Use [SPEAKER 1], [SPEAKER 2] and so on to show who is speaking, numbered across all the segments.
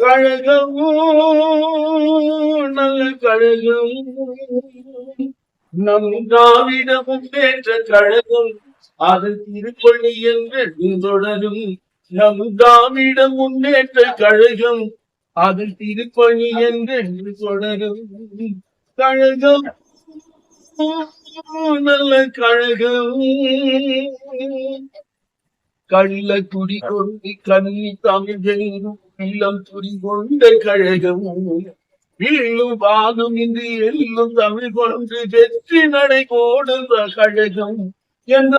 [SPEAKER 1] கழகம் நல்ல கழகம். நம் திராவிட முன்னேற்ற கழகம். அதன் திருப்பணி என்று தொடரும். நம் திராவிட முன்னேற்ற கழகம். அதன் திருப்பணி என்று தொடரும். கழகம் நல்ல கழகம். கள்ள துடி கொண்டு கண்ணி தமிழெங்கும் இளம் துடி கொண்ட கழகமும் வீழும் பாகம் இன்று எல்லும் தமிழ் கொண்டு வெற்றி நடை போடுந்த கழகம். என்ற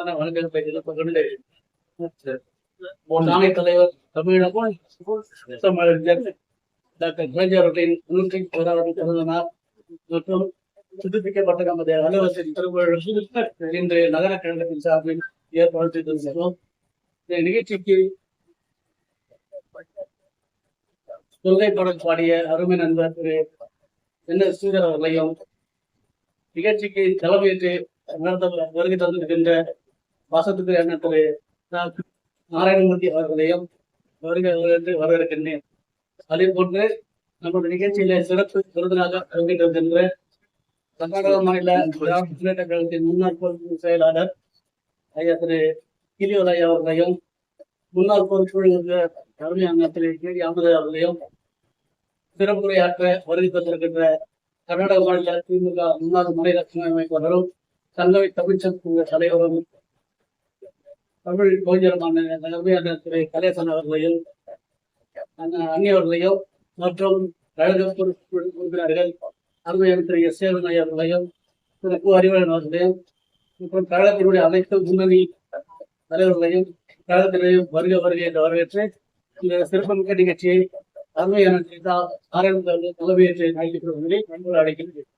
[SPEAKER 2] தலைவர் தமிழகம் தமிழறிஞர் டாக்டர் நூற்றி மற்றும் புதுப்பிக்கப்பட்ட நமது அலுவலகத்தின் திருவிழா இன்று நகர கழகத்தின் சார்பில் ஏற்பாடு செய்திருக்கிறோம். இந்த நிகழ்ச்சிக்கு கொள்கை பாடல் பாடிய அருமை நண்பர் திரு என் எஸ் ஸ்ரீதர் அவர்களையும் நிகழ்ச்சிக்கு தலைமையேற்று நடத்த வருகை தந்திருக்கின்ற வாசத்துக்கு அண்ணன் திரு நாராயணமூர்த்தி அவர்களையும் வருகை வரவேற்று வரவேற்கின்றேன். அதே போன்று நம்முடைய நிகழ்ச்சியில சிறப்பு விருந்தினராக வருகை தந்திருக்கின்ற கர்நாடக மாநில முன்னேற்ற கழகத்தின் முன்னாள் செயலாளர் ஐயா திரு கிளியோலையா அவர்களையும் முன்னாள் பொறுப்பு தலைமை திரு கேடி அமது அவர்களையும் சிறப்புரையாற்ற வருகை தந்திருக்கின்ற கர்நாடக மாநில திமுக முன்னாள் மாநில துணை அமைப்பாளரும் சங்கவை தமிழ்ச்சங்க தலைவரும் தமிழ் கவிஞருமான தலைமை அங்கத்திலே கலேசன் அவர்களையும் அண்ணா அந்நியவர்களையும் மற்றும் கழக பொறுப்பு உறுப்பினர்கள் அருமையான திரு எஸ் சேவன் ஐயா அவர்களையும் திரு கு அறிவழன் அவர்களையும் மற்றும் கழகத்தினுடைய அனைத்து முன்னணி தலைவர்களையும் கழகத்திலையும் வருக வருக என்று வரவேற்று இந்த சிறப்புமிக்க நிகழ்ச்சியை அருமையான ஆரம்ப தலைமையேற்று நல்கிப்படுவதை நண்பர்கள் அழைக்கின்றேன்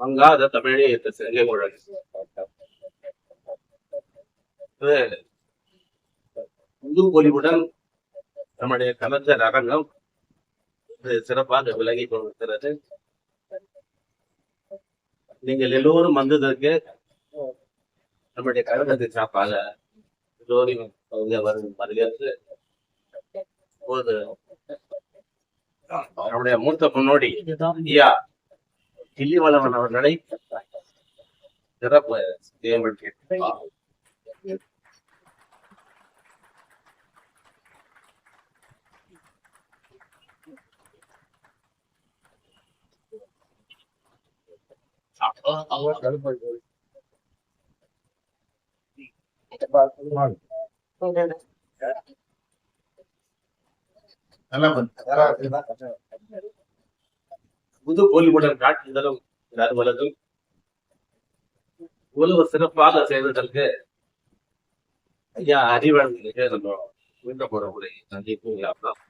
[SPEAKER 1] வங்காத தமிழே செங்கை முழங்கு புது பொலிவுடன் நம்முடைய கலைஞர் அரங்கம் சிறப்பாக விலகி கொண்டிருக்கிறது. நீங்கள் எல்லோரும் வந்ததற்கு நம்முடைய கழகத்தை சார்பாக வரும் வரவேற்று இப்போது நம்முடைய மூத்த முன்னோடி ஐயா கிள்ளிவளவன் அவர்களை சிறப்பு நியமித்திருக்கிறார். புது பொலிவுடன் காட்டுதலும் அலுவலகம் இவ்வளவு சிறப்பாக செய்ததற்கு ஐயா அறிவாளர்களுக்கு நம்ம மீண்டும் போற உரை சந்திப்பு ஞாபகம்.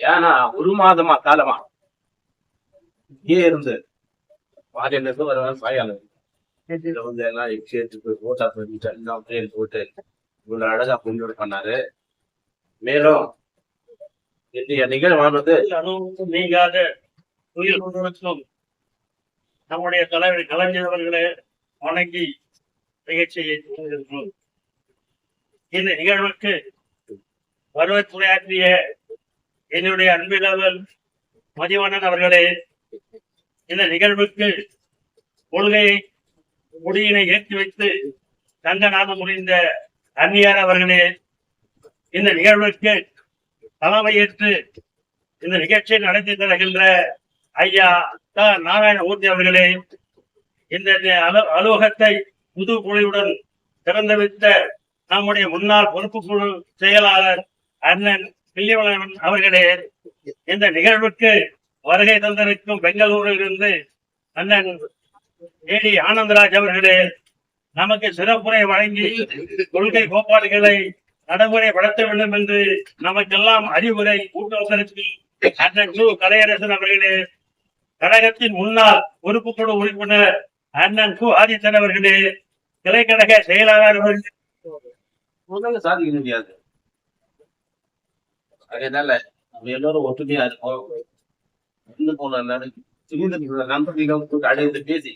[SPEAKER 1] ஏன்னா ஒரு மாதமா காலமா? இங்கே இருந்து மாநிலத்துக்கு ஒரு பாயாளர் இதுல வந்து எல்லாம் சேர்த்து போய் போட்டா பண்ணிட்டு எல்லாம் பேர் போட்டு இவ்வளவு அழகா பொண்ணு பண்ணாரு. மேலும் இன்றைய நிகழ்வானது
[SPEAKER 3] நீங்காத உயிர் நம்முடைய தலைவர் கலைஞர் அவர்களை வணங்கி நிகழ்ச்சியை. இந்த நிகழ்வுக்கு வரவேற்புரையாற்றிய என்னுடைய அன்பிலவர் மதிவண்ணன் அவர்களே இந்த நிகழ்வுக்கு கொள்கையை முடியினை ஏற்றி வைத்து தங்க நாதம் முடிந்த அன்னியார் அவர்களே இந்த நிகழ்வுக்கு தலைமையேற்று இந்த நிகழ்ச்சியை நடத்தி தருகின்ற ஐயா த. நாராயணமூர்த்தி அவர்களே இந்த அலுவலகத்தை புது குழுவுடன் திறந்து வைத்த நம்முடைய முன்னாள் பொறுப்பு குழு செயலாளர் அண்ணன் பில்லிவளவன் அவர்களே இந்த நிகழ்வுக்கு வருகை தந்திருக்கும் பெங்களூரில் இருந்து அண்ணன் ஏடி ஆனந்தராஜ் அவர்களே நமக்கு சிறப்புரை வழங்கி கொள்கை கோட்பாடுகளை நடைமுறைப்படுத்த வேண்டும் என்று நமக்கெல்லாம் அறிவுரை கூட்டுவதற்கு அண்ணன் கலையரசன் அவர்களே கழகத்தின் முன்னாள் பொறுப்பு குழு உறுப்பினர் அண்ணன் கு. ஆதித்தன் அவர்களே கிளைக்கழக செயலாளர் அவர்களே.
[SPEAKER 1] முதல்ல சாதிக்க முடியாது அதனால நம்ம எல்லாரும் ஒற்றுமையா இருப்போம். போன எல்லாரும். நண்பர்கள் கூட்டு அழைத்து பேசி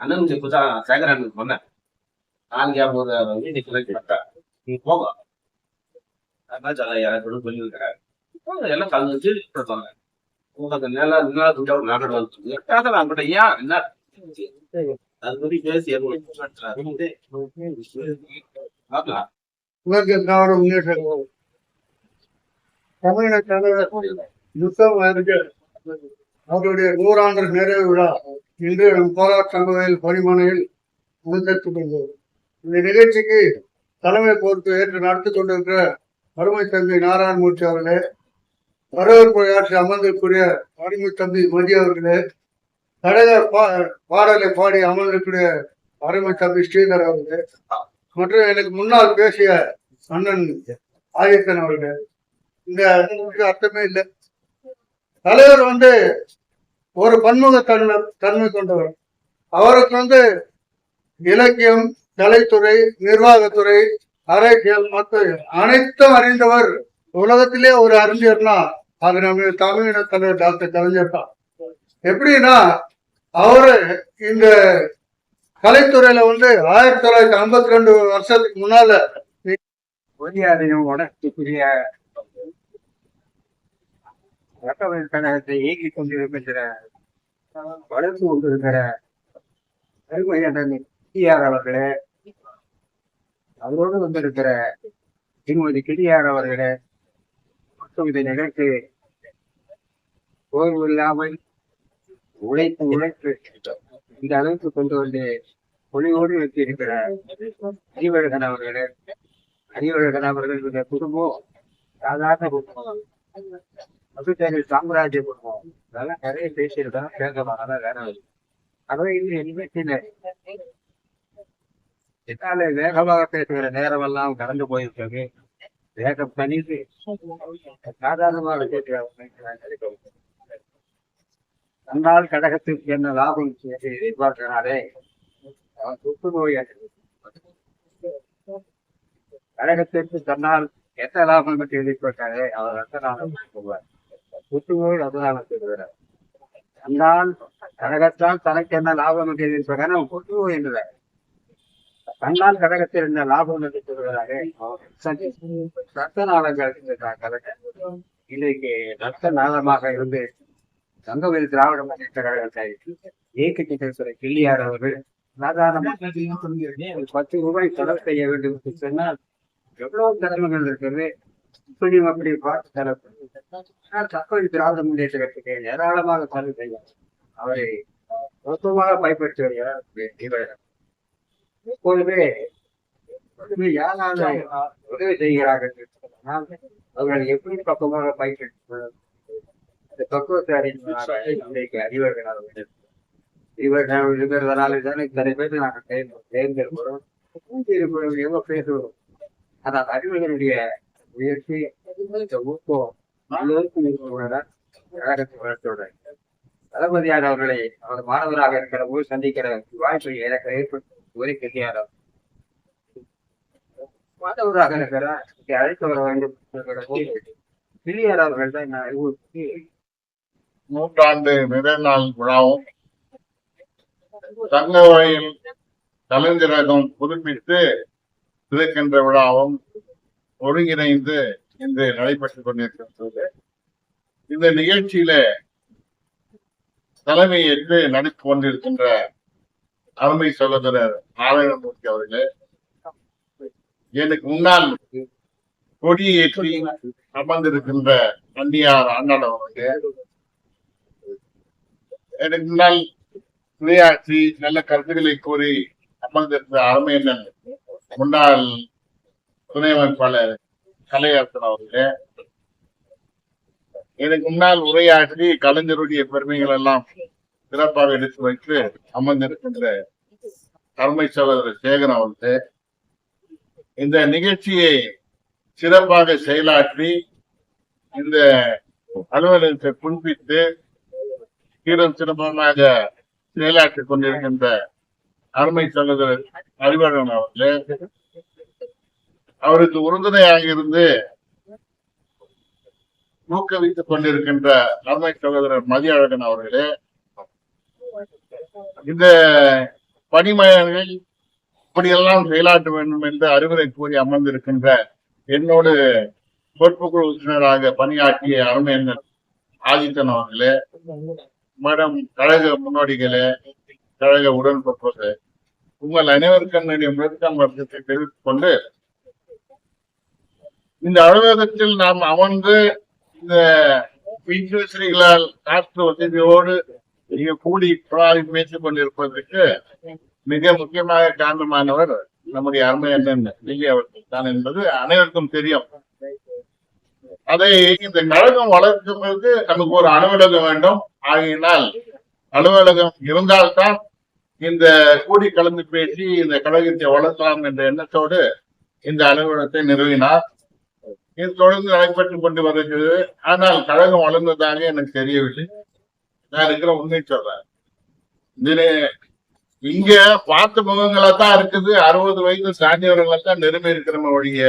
[SPEAKER 1] அண்ணன் புதா சேகரன் சொன்னேன் நாளைக்கு அவங்க வீடு கிளம்பி நீ போக அதான் சில யாரோட சொல்லியிருக்கிறாரு எல்லாம் கலந்துச்சு சொன்னாங்க உங்களுக்கு நில நல்லா துண்டா நாடு வந்து எட்டாவது நான் கூட ஏன் என்ன அது பத்தி பேசி பார்க்கலாம்
[SPEAKER 4] உலக திராவிட முன்னேற்ற யுத்தம் வருது அவருடைய நூறாண்டு நிறைவு விழா இன்று நம் போராட்ட பரிமனையில் பணிமனையில் நடைபெற்றது இந்த நிகழ்ச்சிக்கு தலைமை பொறுத்து ஏற்று நடத்தி கொண்டிருக்கிற அருமை தம்பி நாராயணமூர்த்தி அவர்களே வரவேற்புரையாற்றி அமர்ந்திருக்கூடிய அருமை தம்பி மதி அவர்களே கழக பா- பாடலை பாடி அமர்ந்திருக்கூடிய அருமை தம்பி ஸ்ரீதர் அவர்களே மற்றும் எனக்கு முன்னால் பேசிய அண்ணன் ஆதித்தன் அவர்கள். இந்த அர்த்தமே இல்லை. தலைவர் வந்து ஒரு பன்முக தன்மை தன்மை கொண்டவர். அவருக்கு வந்து இலக்கியம் கலைத்துறை நிர்வாகத்துறை அரசியல் மற்ற அனைத்தும் அறிந்தவர். உலகத்திலே ஒரு அறிஞர்னா அது நம்ம தமிழின தலைவர் டாக்டர் கலைஞர் தான். எப்படின்னா அவரு இந்த கலைத்துறையில வந்து ஆயிரத்தி தொள்ளாயிரத்தி ஐம்பத்தி ரெண்டு வருஷத்துக்கு முன்னால
[SPEAKER 5] மரியாதையும் வணக்கத்துக்குரிய ரத்தவல் கழகத்தை இயக்கிக் கொண்டிருக்கின்ற வளர்த்து கொண்டிருக்கிற அருமையான கிடியார் அவர்களே அவரோடு வந்திருக்கிற திருமதி கிடியார் அவர்களே மற்றும் இதை நிகழ்ச்சி ஓய்வு இல்லாமல் உழைத்து உழைத்து இந்த அளவுக்கு கொண்டு வந்து பொலிவோடு வைத்திருக்கிற அறிவழகன் அவர்களே அறிவழகன் அவர்களுடைய குடும்பம் சாதாரண குடும்பம். மதுச்சேரி சாம்ராஜ்ய குடும்பம் அதெல்லாம் நிறைய பேசியிருக்கோம் கேட்கலாம் அதான் வேற வழி. அதான் இது நிகழ்ச்சியில என்னால வேகமாக பேசுகிற நேரமெல்லாம் கடந்து போயிருக்காங்க வேகம் தனித்து சாதாரணமாக பேசுகிறார் அந்நாள் கடகத்திற்கு என்ன லாபம் என்று எதிர்பார்க்கிறாரே. அவன் சுத்து நோய் கழகத்திற்கு தன்னால் எந்த லாபம் பற்றி எதிர்பார்க்காதே அவர் ரத்த நாளம் சொல்வார் புத்துநோய் ரத்த நாளம் தன்னால் கழகத்தால் தனக்கு என்ன லாபம் என்று எதிர்பார்க்க அவன் புத்துநோய் என்றார் தன்னால் கழகத்தில் என்ன லாபம் என்று சொல்வதாக ரத்த நாளங்கள் என்கிறார் கழகம் ரத்த நாளமாக இருந்து சங்கவேல் திராவிட முன்னேற்ற கழகத்தை இயக்கத்தை சொல்ற கிள்ளியார் அவர்கள் சாதாரணமாக பத்து ரூபாய் தொடர் செய்ய வேண்டும் என்று சொன்னால் எவ்வளவு திறமைகள் இருக்கிறது? இப்படி அப்படி பார்த்து செலவு தக்கவழி திராவிட முன்னேற்ற கட்சிக்கு ஏராளமாக செலவு செய்வார் அவரை மொத்தமாக பயன்படுத்தி வருகிறார் இவர் எப்பொழுதுமே யாராவது உதவி செய்கிறார்கள் அவர்கள் எப்படி பக்கமாக பயன்படுத்தி இந்த பக்குவத்தை அறிவர்கள் அவர்கள் இவர் இருக்கிறதுனால தானே இத்தனை பேர் நாங்கள் தேர்ந்தெடுக்கிறோம். எவ்வளவு பேசுகிறோம். அறிவர்களுடைய முயற்சி இந்த ஊக்கம் எல்லோருக்கும் இருக்கிறவர்கள் கழகத்தை வளர்த்தோட தளபதியார் அவர்களை அவர் மாணவராக இருக்கிற போது சந்திக்கிற வாய்ப்பை எனக்கு ஏற்பட்டு ஒரே கட்டியார் மாணவராக இருக்கிற அழைத்து வர வேண்டும் என்கிற பிள்ளையார் அவர்கள் தான் நான் அறிவுறுத்தி
[SPEAKER 6] நூற்றாண்டு நிறைநாள் விழாவும் தங்கவழியில் கலைஞரகம் புதுப்பித்து இருக்கின்ற விழாவும் ஒருங்கிணைந்து இன்று நடைபெற்றுக் கொண்டிருக்கின்றது. இந்த நிகழ்ச்சியில தலைமை என்று நடத்தி கொண்டிருக்கின்ற அருமை சகோதரர் நாராயணமூர்த்தி அவர்களே எனக்கு முன்னால் கொடியேற்றி அமர்ந்திருக்கின்ற அன்னியார் அண்ணன் அவர்களே எனக்கு முன்னால் உரையாற்றி நல்ல கருத்துக்களை கூறி அமர்ந்திருந்த அருமையண்ணன் முன்னாள் துணை அமைப்பாளர் கலையரசன் அவர்களே எனக்கு முன்னால் உரையாற்றி கலைஞருடைய பெருமைகள் எல்லாம் சிறப்பாக எடுத்து வைத்து அமர்ந்திருக்கின்ற அருமை சகோதரர் சேகரன் அவர்களே இந்த நிகழ்ச்சியை சிறப்பாக செயலாற்றி இந்த அலுவலகத்தை புதுப்பித்து சீரம் சிறப்பமாக செயலாற்றிக் கொண்டிருக்கின்ற அருமை சகோதரர் அறிவழகன் அவர்களே அவருக்கு உறுதுணையாக இருந்து ஊக்குவித்துக் கொண்டிருக்கின்ற அருமை சகோதரர் மதியழகன் அவர்களே இந்த பணிமனைகள் இப்படியெல்லாம் செயலாற்ற வேண்டும் என்று அறிவுரை கூறி அமர்ந்திருக்கின்ற என்னோடு பொறுப்புக்குழு உறுப்பினராக பணியாற்றிய அருமையண்ணன் ஆதித்தன் அவர்களே மேடம் கழக முன்னோடிகளே கழக உடன்பட்டவர்களே உங்கள் அனைவருக்கும் என்னுடைய முதற்கான வர்க்கத்தை தெரிவித்துக் கொண்டு இந்த அலுவலகத்தில் நாம் அமர்ந்து இந்த மின்விசிறிகளால் காற்று வசதியோடு இங்க கூடி குழாய் பேசிக் கொண்டிருப்பதற்கு மிக முக்கியமாக காரணமானவர் நம்முடைய அருமை அண்ணன் விஜய் அவர்கள் தான் என்பது அனைவருக்கும் தெரியும். அதை இந்த கழகம் வளர்க்கும்போது நமக்கு ஒரு அலுவலகம் வேண்டும். ஆகையினால் அலுவலகம் இருந்தால்தான் இந்த கூடி கலந்து பேசி இந்த கழகத்தை வளர்க்கலாம் என்ற எண்ணத்தோடு இந்த அலுவலகத்தை நிறுவினார். இது தொடர்ந்து நடைபெற்றுக் கொண்டு வருகிறது. ஆனால் கழகம் வளர்ந்ததாக எனக்கு தெரியவில்லை. நான் இருக்கிற உண்மை சொல்றேன். இது இங்க பார்த்த முகங்களா தான் இருக்குது. அறுபது வயது தாண்டியவர்களை தான் நிரம்பி இருக்கிற ஒழிய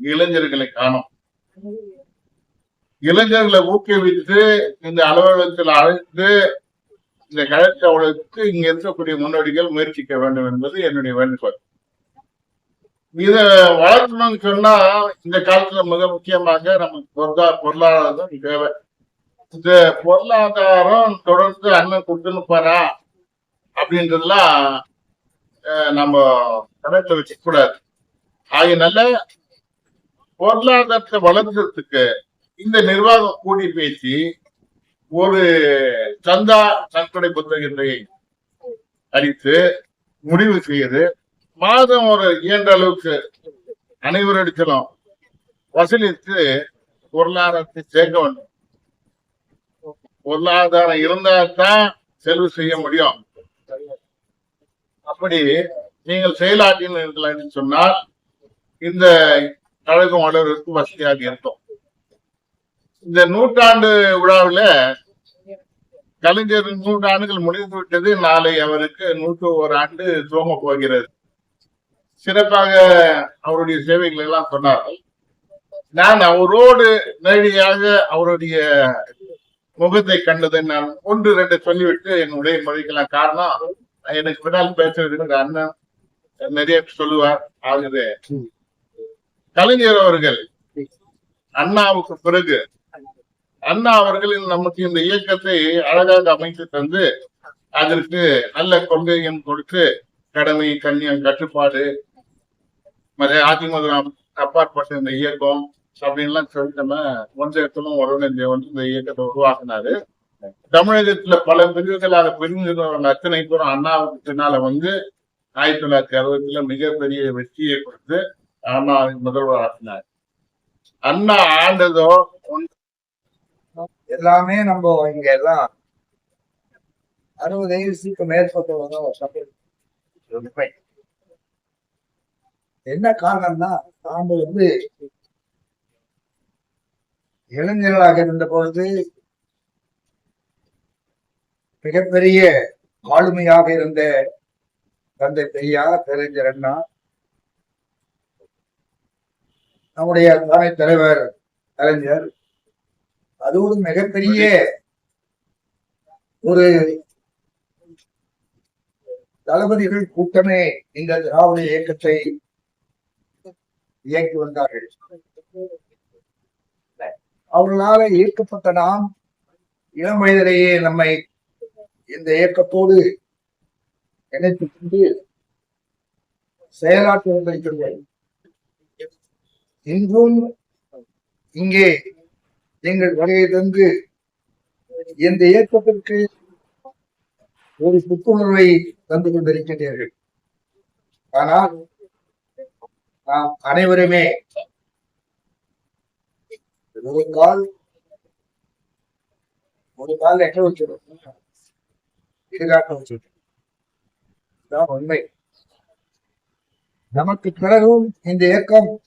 [SPEAKER 6] இளைஞர்களை காணும். இளைஞர்களை ஊக்குவித்து இந்த அலுவலகத்தில் அழைத்து இந்த கழக வளர்த்து இங்க இருக்கக்கூடிய முன்னோடிகள் முயற்சிக்க வேண்டும் என்பது என்னுடைய வேண்டுகோள். இத வளர்க்கணும்னு சொன்னா இந்த காலத்துல மிக முக்கியமாக நமக்கு பொருளா பொருளாதாரம் தேவை. இந்த பொருளாதாரம் தொடர்ந்து அண்ணன் கொடுத்துன்னு போறா அப்படின்றதெல்லாம் நம்ம கணக்குல வச்சுக்க கூடாது. ஆகினால பொருளாதாரத்தை வளர்க்கறதுக்கு இந்த நிர்வாகம் கூடி பேசி ஒரு சந்தா நன்கொடை புத்தகத்தை அளித்து முடிவு செய்யுது மாதம் ஒரு இயன்ற அளவுக்கு அனைவரிடத்திலும் வசூலித்து பொருளாதாரத்தை சேர்க்க வேண்டும். பொருளாதாரம் இருந்தால்தான் செலவு செய்ய முடியும். அப்படி நீங்கள் செயலாற்றினீர்கள் என்று சொன்னால் இந்த கழகம் வளர்வதற்கு வசதியாக இருக்கும். இந்த நூற்றாண்டு விழாவில் கலைஞர் நூறு ஆண்டுகள் முடிந்து விட்டது. நாளை அவருக்கு நூற்று ஒரு ஆண்டு துவங்க போகிறது. சிறப்பாக அவருடைய சேவைகளை எல்லாம் சொன்னார்கள் நான் அவரோடு நேரடியாக அவருடைய முகத்தை கண்டதை நான் ஒன்று ரெண்டு சொல்லிவிட்டு என்னுடைய மொழிக்கலாம் காரணம். எனக்கு பின்னால் பேசுறது அண்ணன் நிறைய சொல்லுவார். ஆகுது கலைஞர் அவர்கள் அண்ணாவுக்கு பிறகு அண்ணா அவர்கள் நமக்கு இந்த இயக்கத்தை அழகாக அமைத்து தந்து அதற்கு நல்ல கொள்கையும் கொடுத்து கடமை கண்ணியம் கட்டுப்பாடு மற்ற அதிமுக அப்பாற்பட்ட இந்த இயக்கம் அப்படின்லாம் சொல்லி நம்ம ஒன்றியத்திலும் ஒருங்கிணைந்த வந்து இந்த இயக்கத்தை உருவாக்குனாரு. தமிழகத்துல பல பிரிவுகளாக பிரிஞ்சிருந்த அத்தனை பேரும் அண்ணாவுக்கு பின்னால வந்து ஆயிரத்தி தொள்ளாயிரத்தி அறுபதுல மிகப்பெரிய வெற்றியை கொடுத்து அண்ணா முதல்வர் ஆக்கினார். அண்ணா ஆண்டதோ
[SPEAKER 7] எல்லாமே நம்ம இங்க எல்லாம் அறுபது வயசுக்கு மேற்பட்டவங்க என்ன காரணம்னா நாம வந்து இளைஞர்களாக இருந்த பொழுது மிகப்பெரிய ஆளுமையாக இருந்த தந்தை பெரியார் பேரறிஞர் அண்ணா நம்முடைய தலைமை தலைவர் கலைஞர் அதோடு மிகப்பெரிய ஒரு தளபதிகள் கூட்டமே இந்த திராவிட இயக்கத்தை இயக்கி வந்தார்கள். அவர்களால ஈர்க்கப்பட்ட நாம் இளம் வயதிலேயே நம்மை இந்த இயக்கத்தோடு இணைத்துக் கொண்டு செயலாற்றி வந்திருக்கிறோம் இன்றும் இங்கே நீங்கள் வருகை தந்து இந்த இயக்கத்திற்கு ஒரு புத்துணர்வை தந்து கொண்டிருக்கின்றீர்கள். ஆனால் நாம் அனைவருமே ஒரு கால் ஒரு கால் எட்ட வச்சிடும். இதுகாக்க வச்சிடும்? உண்மை. நமக்கு பிறகும் இந்த இயக்கம்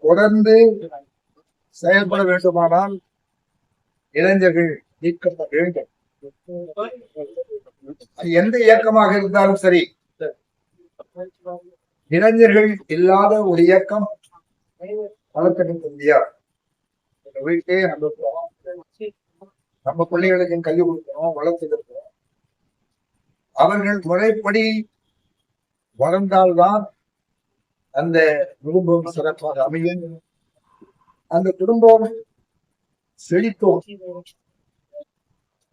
[SPEAKER 7] தொடர்ந்து செயல்பட வேண்டுமானால் இளைஞர்கள் நீக்கப்பட வேண்டும். எந்த இயக்கமாக இருந்தாலும் சரி. இளைஞர்கள் இல்லாத ஒரு இயக்கம் வளர்த்தெடுக்க முடியாது எங்க வீட்டே அனுப்புறோம் நம்ம பிள்ளைகளுக்கு கல்வி கொடுக்கிறோம் வளர்த்துக்கிறோம் அவர்கள் முறைப்படி வளர்ந்தால்தான் அந்த குடும்பம் சிறப்பாக அமையும். அந்த குடும்பம் செழித்தோம்.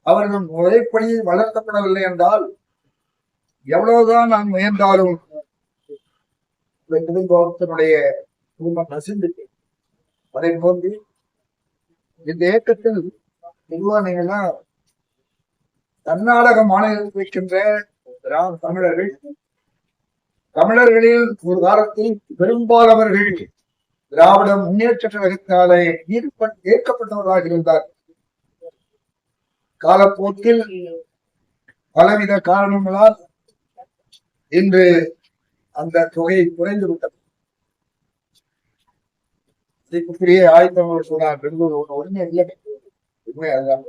[SPEAKER 7] அவர்கள் முறைப்படி வளர்க்கப்படவில்லை என்றால் எவ்வளவுதான் நான் முயன்றாலும் இந்த குடும்பம் நசிந்து அதை போன்று இந்த இயக்கத்தில் நிர்வாகிகள்னா கர்நாடக மாநிலத்தில் இருக்கின்ற தமிழர்கள் தமிழர்களில் ஒரு காலத்தில் பெரும்பாலவர்கள் திராவிட முன்னேற்ற கழகத்தினாலே ஈடுபட் ஏற்கப்பட்டவர்களாக இருந்தார் காலப்போக்கில் பலவித காரணங்களால் இன்று அந்த தொகை குறைந்து விட்டது. இதுக்குரிய ஆயுதங்கள் சொன்னார் உடனே இல்லை. உண்மை அதுதான்.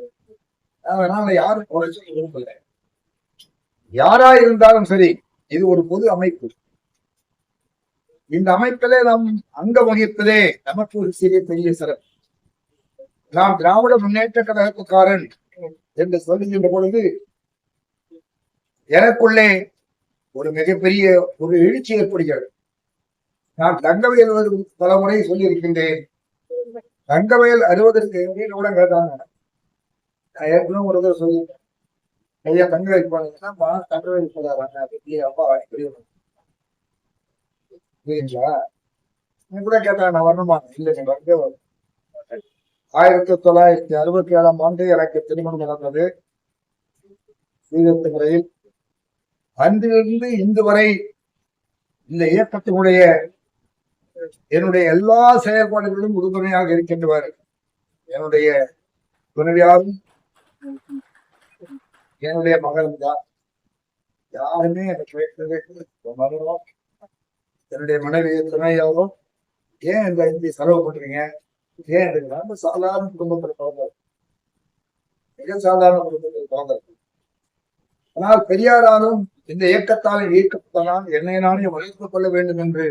[SPEAKER 7] அதனால யாரும் குறைச்சு விரும்பல யாரா இருந்தாலும் சரி இது ஒரு பொது அமைப்பு. இந்த அமைப்பிலே நாம் அங்க வகிப்பதே நமக்கு ஒரு சிறிய பெரிய சிறப்பு. நாம் திராவிட முன்னேற்ற கழகத்துக்காரன் என்று சொல்லுகின்ற பொழுது எனக்குள்ளே ஒரு மிகப்பெரிய ஒரு எழுச்சி ஏற்படுகிறது. நான் தங்கவயல் பல முறை சொல்லியிருக்கின்றேன். தங்கவயல் அறுபதற்கு எங்கேயும் கூட கேட்டாங்க நான் ஏற்கனவே ஒரு தடவை சொல்லியிருக்கேன் ஐயா தங்கவேல் போனீங்கன்னா தங்கவேல் போதாங்க அப்பா பெரியவங்க புரியுங்களா நீ கூட கேட்டாங்க நான் வரணுமா? இல்லை நீ வரவே ஆயிரத்தி தொள்ளாயிரத்தி அறுபத்தி ஏழாம் ஆண்டு எனக்கு திருமணம் நடந்தது. ஸ்ரீரத்து முறையில் அன்றிலிருந்து இன்று வரை இந்த இயக்கத்தினுடைய என்னுடைய எல்லா செயல்பாடுகளிலும் உறுதுணையாக இருக்கின்றவர் என்னுடைய துணைவியாரும் என்னுடைய மகனும் தான் யாருமே எனக்கு வைத்தது என்னுடைய மனைவி துணையாரும் ஏன் இந்த இப்படி செலவு பண்றீங்க? ஏன் இது ரொம்ப சாதாரண குடும்பத்தில் பிறந்தவர் மிக சாதாரண குடும்பத்தில் பிறந்தவர் ஆனால் பெரியாராலும் இந்த இயக்கத்தால் ஈர்க்கப்பட்டனால் என்னை நானே வளர்த்துக் கொள்ள வேண்டும் என்று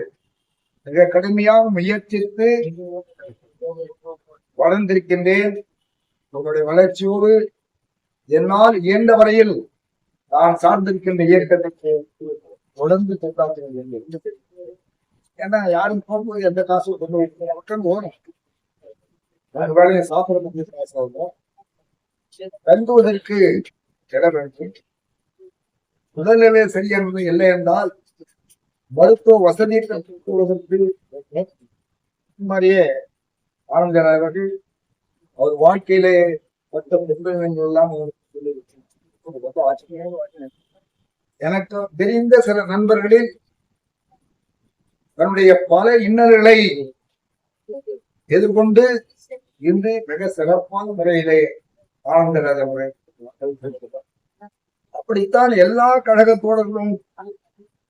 [SPEAKER 7] மிக கடுமையாக முயற்சித்து வளர்ந்திருக்கின்றேன். உங்களுடைய வளர்ச்சியோடு என்னால் இயன்ற வரையில் நான் சார்ந்திருக்கின்ற இயக்கத்துக்கு தொடர்ந்து தொண்டாற்றுகிறேன் ஏன்னா யாரும் போகும்போது எந்த காசும் கொண்டு வைக்க மக்கள் ஓடும். ஒரு வேலையை சாப்பிட காசு ஆகும். தங்குவதற்கு இடம் வேண்டும். உடல்நிலை சரியானது இல்லை என்றால் மருத்துவ வசதி கூடுவதற்கு மாதிரியே ஆனந்தர் அவர்கள் அவர் வாழ்க்கையிலே பட்ட துன்பங்கள் எல்லாம் எனக்கு தெரிந்த சில நண்பர்களில் தன்னுடைய பல இன்னல்களை எதிர்கொண்டு இன்று மிக சிறப்பான முறையிலே ஆனந்தராஜ முறை அப்படித்தான் எல்லா கழக தோழர்களும்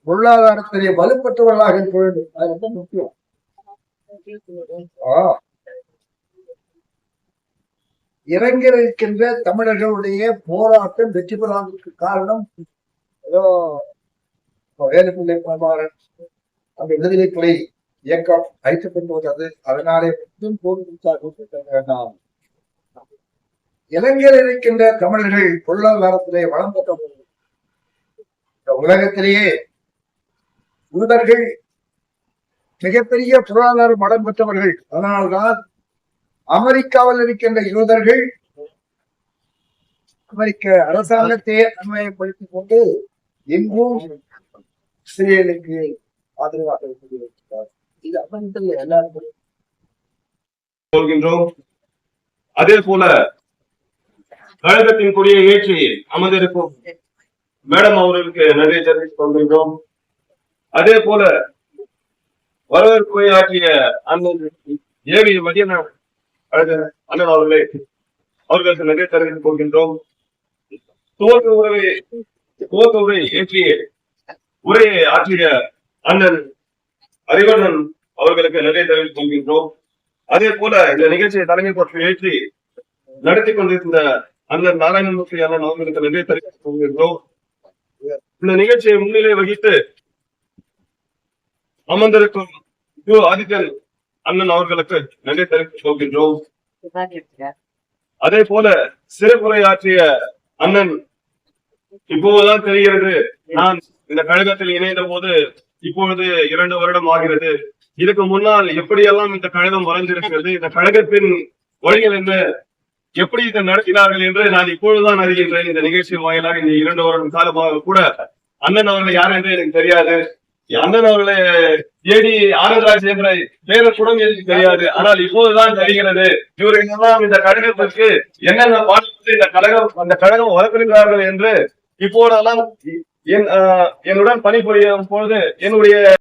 [SPEAKER 7] பொருளாதாரத்திலே வலுப்பற்றவர்களாக இருக்க வேண்டும். அது ரொம்ப முக்கியம். ஆ. இறங்கியிருக்கின்ற தமிழர்களுடைய போராட்டம் வெற்றி பெறாததுக்கு காரணம் ஏதோ வேலுப்பிள்ளை குமாரன் அந்த விடுதலை இயக்கம் இயக்கம் கொண்டு வந்தது அதனாலே மட்டும் போர் வேண்டாம். இலங்கையில் இருக்கின்ற தமிழர்கள் பொருளாதாரத்திலே வளம் பெற்றவர்கள் இந்த உலகத்திலேயே யூதர்கள் மிகப்பெரிய பொருளாதார வளம் பெற்றவர்கள். அதனால்தான் அமெரிக்காவில் இருக்கின்ற யூதர்கள் அமெரிக்க அரசாங்கத்தை அண்மையப்படுத்திக் கொண்டு எங்கும் இஸ்ரேலுக்கு ஆதரவாக இருக்கிறார் இது அமெரிக்கத்தில் எல்லாருக்கும்.
[SPEAKER 8] கொள்கின்றோம் அதே போல கழகத்தின் கொடியை ஏற்றி அமர்ந்திருக்கும். மேடம் அவர்களுக்கு நன்றி தெரிவித்துக் கொள்கின்றோம். அதே போல வரவேற்பு ஆற்றிய அண்ணன் ஏவி மதியன அண்ணன் அவர்களே அவர்களுக்கு நன்றி தெரிவித்துக் கொள்கின்றோம். துவக்க உறவை துவக்க உரை ஏற்றிய உரையை ஆற்றிய அண்ணன் அறிவண்ணன் அவர்களுக்கு நன்றி தெரிவித்துக் கொள்கின்றோம். அதே போல இந்த நிகழ்ச்சியை தலைமை பொறுப்பு ஏற்றி நடத்தி கொண்டிருந்த அண்ணன் நாராயணமூர்த்தி அண்ணன் அவர்களுக்கு நன்றி தெரிவித்துக் கொள்கின்றோம் இந்த நிகழ்ச்சியை முன்னிலை வகித்து அமர்ந்திருக்கும் யு ஆதித்யன் அண்ணன் அவர்களுக்கு நன்றி தெரிவித்துக் கொள்கின்றோம். அதே போல சிறப்புரையாற்றிய அண்ணன் இப்போதுதான் தெரிகிறது. நான் இந்த கழகத்தில் இணைந்த போது இப்பொழுது இரண்டு வருடம் ஆகிறது. இதுக்கு முன்னால் எப்படியெல்லாம் இந்த கழகம் வளர்ந்திருக்கிறது இந்த கழகத்தின் வழிகள் என்ன எப்படி இதை நடத்தினார்கள் என்று நான் இப்பொழுதுதான் அறிகின்றேன். இந்த நிகழ்ச்சி வாயிலாக இந்த இரண்டு வருடம் காலமாக கூட அண்ணன் அவர்கள் யார் என்று எனக்கு தெரியாது. அண்ணன் அவர்களை ஏடி ஆனந்தராஜ் என்ற பேரை கூட எனக்கு தெரியாது. ஆனால் இப்போதுதான் தெரிகிறது. இவர்கள் என்னெல்லாம் இந்த கழகத்திற்கு என்னென்ன பாடத்தை இந்த கழகம் அந்த கழகம் வளர்க்கிறார்கள் என்று இப்போதெல்லாம் என் ஆஹ், என்னுடன் பணிபுரியும் பொழுது என்னுடைய